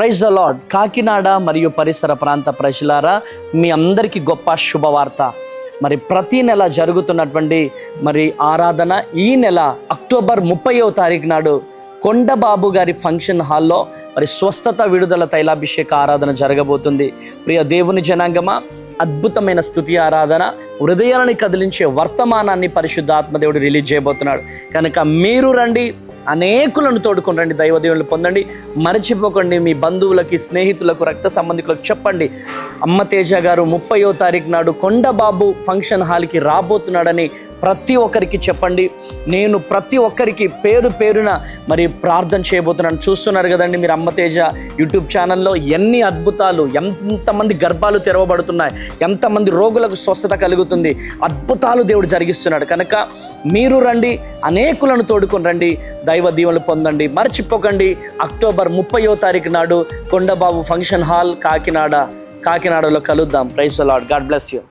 Praise అలాడ్ కాకినాడ మరియు పరిసర ప్రాంత ప్రజలారా మీ అందరికీ గొప్ప శుభవార్త. మరి ప్రతి నెల జరుగుతున్నటువంటి మరి ఆరాధన ఈ నెల అక్టోబర్ ముప్పైవ తారీఖు నాడు కొండబాబు గారి ఫంక్షన్ హాల్లో మరి స్వస్థత విడుదల తైలాభిషేక ఆరాధన జరగబోతుంది. ప్రియ దేవుని జనాంగమా అద్భుతమైన స్థుతి ఆరాధన హృదయాలని కదిలించే వర్తమానాన్ని పరిశుద్ధాత్మదేవుడు రిలీజ్ చేయబోతున్నాడు. కనుక మీరు రండి అనేకులను తోడుకొని రండి పొందండి. మరచిపోకండి మీ బంధువులకి స్నేహితులకు రక్త సంబంధికులకు చెప్పండి. అమ్మ తేజ గారు ముప్పయో తారీఖు నాడు కొండబాబు ఫంక్షన్ హాల్కి రాబోతున్నాడని ప్రతి ఒక్కరికి చెప్పండి. నేను ప్రతి ఒక్కరికి పేరు పేరున మరి ప్రార్థన చేయబోతున్నాను. చూస్తున్నారు కదండి మీరు అమ్మతేజ యూట్యూబ్ ఛానల్లో ఎన్ని అద్భుతాలు ఎంతమంది గర్భాలు తెరవబడుతున్నాయి ఎంతమంది రోగులకు స్వస్థత కలుగుతుంది అద్భుతాలు దేవుడు జరిగిస్తున్నాడు. కనుక మీరు రండి అనేకులను తోడుకొని రండి దైవ దీవెనలు పొందండి. మర్చిపోకండి అక్టోబర్ ముప్పయో తారీఖు నాడు కొండబాబు ఫంక్షన్ హాల్ కాకినాడ కాకినాడలో కలుద్దాం. Praise Lord God bless you.